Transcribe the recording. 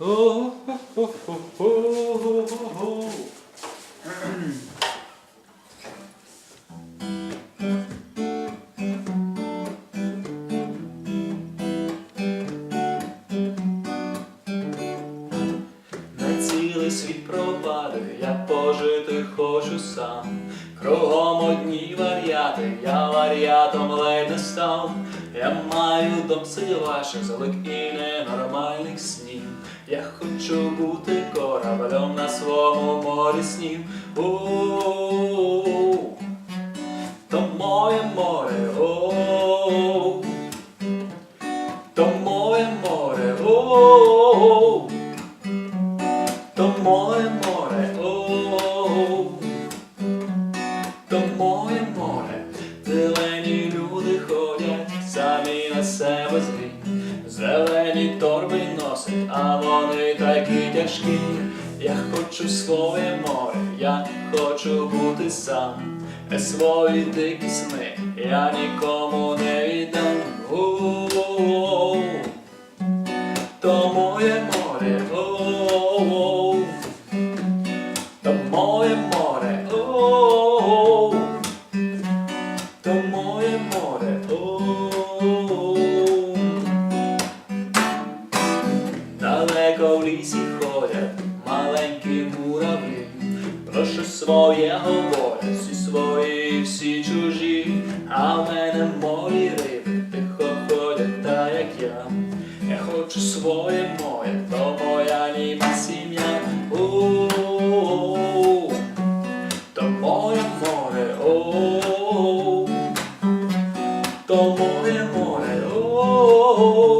О-хо-хо-хо-хо-хо. На цілий світ пропаде, я пожити хочу сам. Кругом одні вар'яти, я вар'ятом ледь не став. Я маю дом ваших залик і ненормальних снів. Я хочу бути кораблем на своєму морі снів. У-у-у. То моє море, о, то моє море, о, то моє море, о, то моє море, зелені люди себе злі, зелені торби носять, а вони такі тяжкі. Я хочу своє море, я хочу бути сам. Свої дикі сни я нікому не віддам. У-у-у. То моє море, о, то моє море, о, Далеко лісі ходять маленькі муравлі, про що своє говорять, всі свої, всі чужі, а в мене мої риби тихо ходять, та як я. Я хочу своє моє, то моя німа сім'я. То моє море, о, то моє море, о,